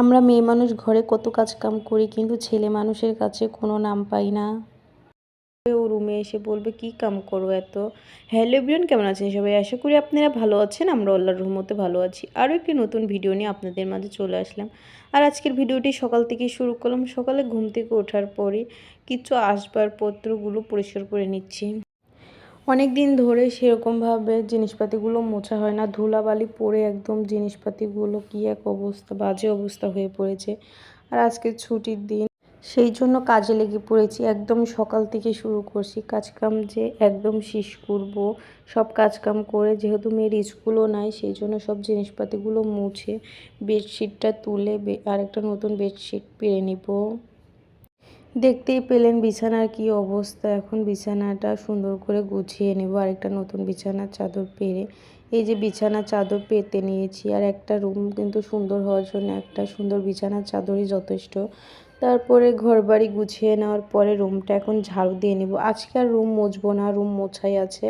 আমরা মেয়ে মানুষ ঘরে কত কাজ কাম করি, কিন্তু ছেলে মানুষের কাছে কোনো নাম পাই না। ও রুমে এসে বলবে, কি কাম করো এত? হ্যালো এভরিওয়ান, কেমন আছেন সবাই? আশা করি আপনারা ভালো আছেন। আমরা আল্লাহর রহমতে ভালো আছি। আরও একটি নতুন ভিডিও নিয়ে আপনাদের মাঝে চলে আসলাম। আর আজকের ভিডিওটি সকাল থেকে শুরু করলাম। সকালে ঘুম থেকে ওঠার পরে কিছু আসবাবপত্রগুলো পরিষ্কার করে নিচ্ছি। অনেক দিন ধরে সেরকমভাবে জিনিসপাতিগুলো মোছা হয় না। ধুলাবালি পড়ে একদম জিনিসপাতিগুলো কী এক অবস্থা, বাজে অবস্থা হয়ে পড়েছে। আর আজকে ছুটির দিন, সেই জন্য কাজে লেগে পড়েছি। একদম সকাল থেকে শুরু করছি। কাজকাম যে একদম শেষ করব, সব কাজকাম করে যেহেতু মেয়ের স্কুলও নাই, সেই জন্য সব জিনিসপাতিগুলো মুছে বেডশিটটা তুলে আরেকটা নতুন বেডশিট পেরে নিব। দেখতেই পেলেন বিছানার কি অবস্থা। এখন বিছানাটা সুন্দর করে গুছিয়ে নেব। আরেকটা নতুন বিছানার চাদর পেরে। এই যে বিছানার চাদর পেতে নিয়েছি। আর একটা রুম কিন্তু সুন্দর হওয়ার জন্য একটা সুন্দর বিছানার চাদরই যথেষ্ট। তারপরে ঘর বাড়ি গুছিয়ে নেওয়ার পরে রুমটা এখন ঝাড়ু দিয়ে নেব। আজকে আর রুম মুছবো না, রুম মোছাই আছে।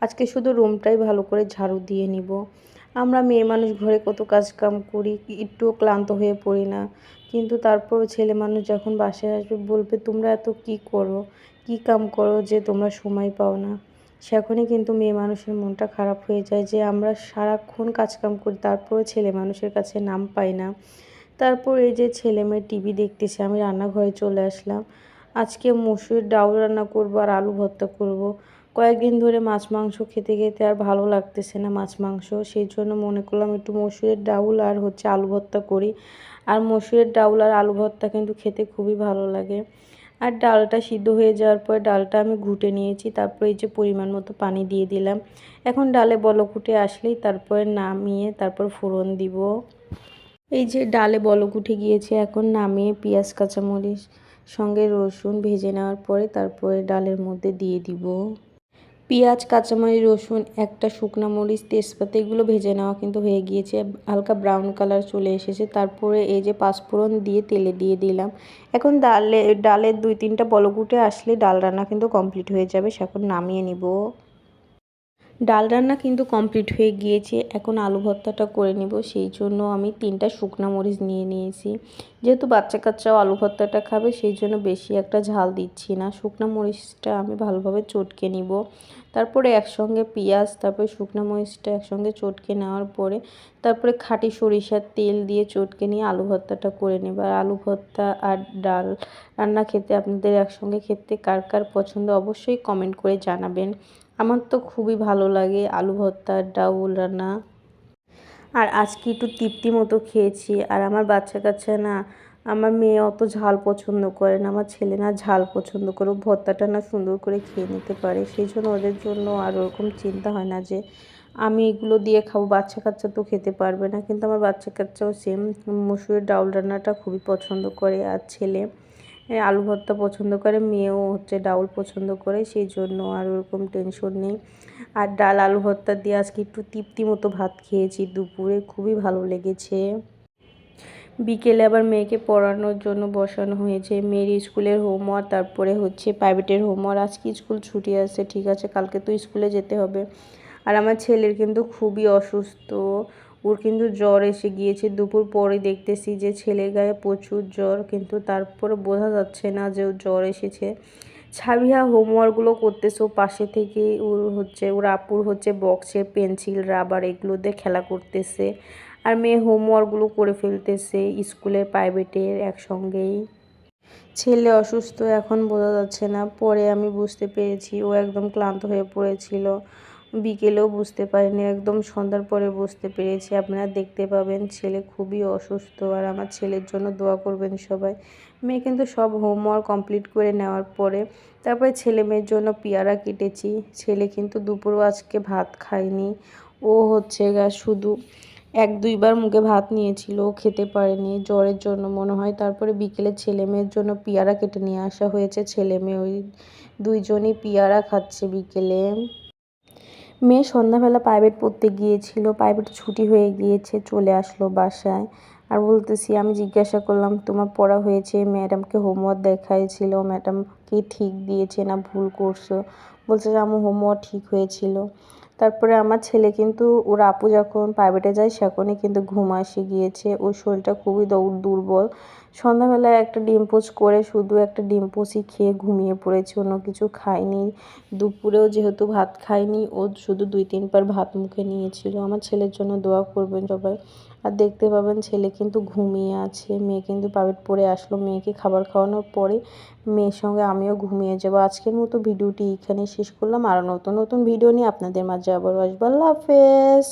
আজকে শুধু রুমটাই ভালো করে ঝাড়ু দিয়ে নিব। আমরা মেয়ে মানুষ ঘরে কত কাজ কাম করি, একটুও ক্লান্ত হয়ে পড়ি না। কিন্তু তারপরও ছেলে মানুষ যখন বাসায় আসবে বলবে, তোমরা এত কি করো? কি কাম করো যে তোমরা সময় পাও না? সেখনই কিন্তু মেয়ে মানুষের মনটা খারাপ হয়ে যায় যে আমরা সারাক্ষণ কাজকাম করি, তারপরেও ছেলে মানুষের কাছে নাম পাই না। তারপর এই যে ছেলে মেয়ে টিভি দেখতেছে, আমি রান্নাঘরে চলে আসলাম। আজকে মসুর ডাউল রান্না করব আর আলু ভর্তা করব। কয়েকদিন ধরে মাছ মাংস খেতে খেতে আর ভালো লাগতেছে না মাছ মাংস। সেই জন্য মনে করলাম একটু মসুরের ডাউল আর হচ্ছে আলু ভর্তা করি। আর মসুরের ডাউল আর আলু ভর্তা কিন্তু খেতে খুবই ভালো লাগে। আর ডালটা সিদ্ধ হয়ে যাওয়ার পর ডালটা আমি ঘুটে নিয়েছি, তারপর এই যে পরিমাণ মতো পানি দিয়ে দিলাম। এখন ডালে বলক উঠে আসলেই তারপরে নামিয়ে তারপর ফোড়ন দিব। এই যে ডালে বলক উঠে গিয়েছে, এখন নামিয়ে পেঁয়াজ, কাঁচামরিচ, সঙ্গে রসুন ভেজে নেওয়ার পরে তারপরে ডালের মধ্যে দিয়ে দিব। পেঁয়াজ কাঁচামরি রসুন, একটা শুকনো মরিচ, তেজপাতা, এগুলো ভেজে নেওয়া কিন্তু হয়ে গিয়েছে। হালকা ব্রাউন কালার চলে এসেছে। তারপরে এই যে পাঁচফোড়ন দিয়ে তেলে দিয়ে দিলাম। এখন ডালে, ডালের দুই তিনটা বলগুটে আসলে ডাল রান্না কিন্তু কমপ্লিট হয়ে যাবে। সে এখন নামিয়ে নিব। ডাল রান্না কিন্তু কমপ্লিট হয়ে গিয়েছে। এখন আলু ভর্তাটা করে নিব। সেই জন্য আমি তিনটা শুকনো মরিচ নিয়ে নিয়েছি। যেহেতু বাচ্চা কাচ্চাও আলু ভর্তাটা খাবে, সেই জন্য বেশি একটা ঝাল দিচ্ছি না। শুকনো মরিচটা আমি ভালোভাবে চটকে নিব। তারপরে একসঙ্গে পেঁয়াজ, তারপরে শুকনো মরিচটা একসঙ্গে চটকে নেওয়ার পরে, তারপরে খাঁটি সরিষার তেল দিয়ে চটকে নিয়ে আলু ভর্তাটা করে নেব। আর আলু ভর্তা আর ডাল রান্না খেতে আপনাদের একসঙ্গে খেতে কার কার পছন্দ অবশ্যই কমেন্ট করে জানাবেন। আমার তো খুবই ভালো লাগে আলু ভর্তা, ডাউল রান্না। আর আজকে একটু তৃপ্তি মতো খেয়েছি। আর আমার বাচ্চা কাচ্চা না, আমার মেয়ে অত ঝাল পছন্দ করে না, আমার ছেলে না ঝাল পছন্দ করে ভর্তাটা না সুন্দর করে খেয়ে নিতে পারে। সেই জন্য ওদের জন্য আর ওরকম চিন্তা হয় না যে, আমি এগুলো দিয়ে খাব, বাচ্চা কাচ্চা তো খেতে পারবে না। কিন্তু আমার বাচ্চা কাচ্চাও সেম মসুরের ডাউল রান্নাটা খুবই পছন্দ করে। আর ছেলে আলু ভর্তা পছন্দ করে, মেয়েও হচ্ছে ডাউল পছন্দ করে, সেই জন্য আর ওরকম টেনশন নেই। আর ডাল আলু ভর্তা দিয়ে আজকে একটু তৃপ্তি মতো ভাত খেয়েছি দুপুরে, খুবই ভালো লেগেছে। বিকেলে আবার মেয়েকে পড়ানোর জন্য বসানো হয়েছে, মেয়ের স্কুলের হোমওয়ার্ক তারপরে হচ্ছে প্রাইভেটের হোমওয়ার্ক আজকে স্কুল ছুটি আছে, ঠিক আছে, কালকে তো স্কুলে যেতে হবে। আর আমার ছেলের কিন্তু খুবই অসুস্থ ওর কিন্তু জ্বর এসে গিয়েছে। দুপুর পরে দেখতেছি যে ছেলে গায়ে প্রচুর জ্বর, কিন্তু তারপরে বোঝা যাচ্ছে না যে ওর জ্বর এসেছে। ছাবিহা হোমওয়ার্কগুলো করতেছে পাশে থেকে ওর হচ্ছে, ওর আপুর হচ্ছে বক্সের পেন্সিল, রাবার এগুলো দিয়ে খেলা করতেছে। আর মেয়ে হোমওয়ার্কগুলো করে ফেলতেছে স্কুলের প্রাইভেটের একসঙ্গেই। ছেলে অসুস্থ এখন বোঝা যাচ্ছে না, পরে আমি বুঝতে পেরেছি ও একদম ক্লান্ত হয়ে পড়েছিল। বিকেলেও বুঝতে পারিনি, একদম সন্ধ্যার পরে বুঝতে পেরেছি। আপনারা দেখতে পাবেন, ছেলে খুবই অসুস্থ আর আমার ছেলের জন্য দোয়া করবেন সবাই। মেয়ে কিন্তু সব হোমওয়ার্ক কমপ্লিট করে নেওয়ার পরে তারপরে ছেলে মেয়ের জন্য পেয়ারা কেটেছি। ছেলে কিন্তু দুপুরও আজকে ভাত খায়নি। ও হচ্ছে গা শুধু এক দুইবার মুখে ভাত নিয়েছিল খেতে পারেনি। জ্বরের জন্য মনে হয় তারপরে বিকেলে ছেলে মেয়ের জন্য পেয়ারা কেটে নিয়ে আসা হয়েছে। ছেলে মেয়ে ওই দুইজনই পেয়ারা খাচ্ছে বিকেলে। মেয়ে সন্ধ্যাবেলা প্রাইভেট পড়তে গিয়েছিল প্রাইভেট ছুটি হয়ে গিয়েছে, চলে আসলো বাসায়। আর বলতেছি, আমি জিজ্ঞাসা করলাম, তোমার পড়া হয়েছে? ম্যাডামকে হোমওয়ার্ক দেখাইছিল ম্যাডামকে ঠিক দিয়েছে না ভুল করছ? বলছে যে আমার হোমওয়ার্ক ঠিক হয়েছিল। তারপরে আমার ছেলে কিন্তু, ওর আপু যখন প্রাইভেটে যায় সেখানে কিন্তু ঘুম আসে গিয়েছে। ওর শরীরটা খুবই দৌড় দুর্বল। সন্ধ্যাবেলায় একটা ডিম পোচ করে, শুধু একটা ডিম পোচই খেয়ে ঘুমিয়ে পড়েছে। অন্য কিছু খায়নি। দুপুরেও যেহেতু ভাত খায়নি, ও শুধু দুই তিনবার ভাত মুখে নিয়েছিল। আমার ছেলের জন্য দোয়া করবেন সবাই। আর দেখতে পাবেন ছেলে কিন্তু ঘুমিয়ে আছে, মেয়ে কিন্তু প্রাইভেট পরে আসলো, মেয়েকে খাবার খাওয়ানোর পরে মেয়ের সঙ্গে আমিও ঘুমিয়ে যাব। আজকের মতো ভিডিওটি এখানে শেষ করলাম। আর নতুন নতুন ভিডিও নিয়ে আপনাদের মাঝে আবার আসব। আল্লাহ হাফেজ।